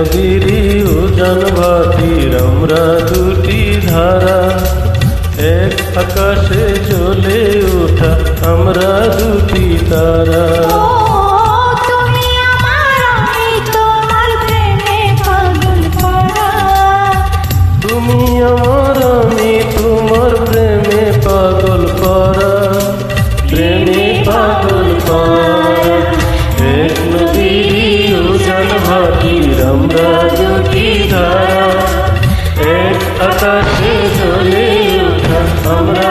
নদীরই উজানবাতি আমরা দুটি ধারা। এক আকাশে চলে ওঠা আমরা দুটি তারা। আকাশে জ্বলে ওঠা আমরা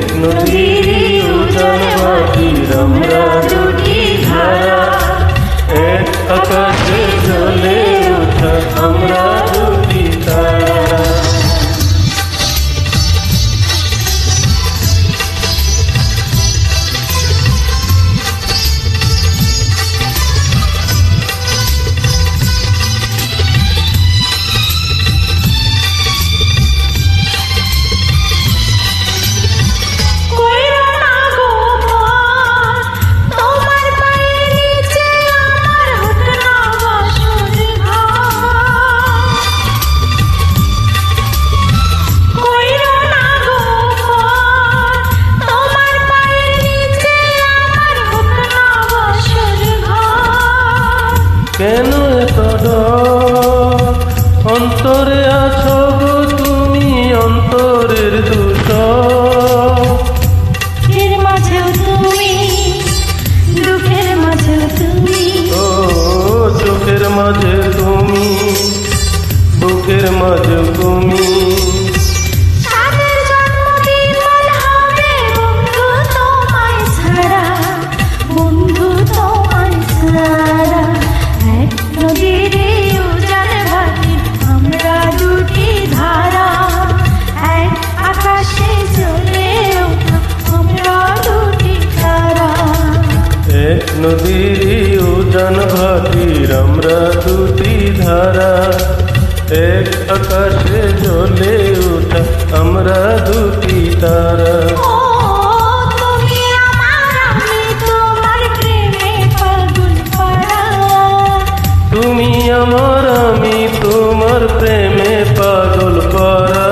Tecnología. কেন এত অন্তরে আছো তুমি অন্তরের দুষ তুমি তুমি। ও চোখের মাঝে তুমি বুকের মাঝে তুমি। নদীর উজান ভাটির আমরা দুটি ধারা। এক আকাশে জ্বলে উঠা আমরা দুটি তারা। তুমি আমার আমি তোমার প্রেমে পাগল পারা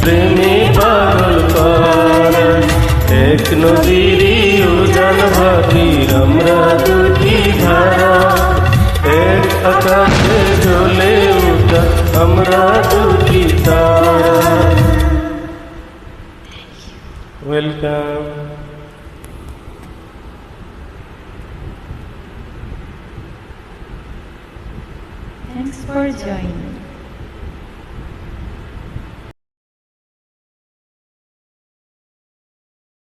প্রেমে পাগল পারা এক নদীর भरी अमृति धारा एक अकाशे झोले उठा अमृति तारा वेलकम Thanks for joining.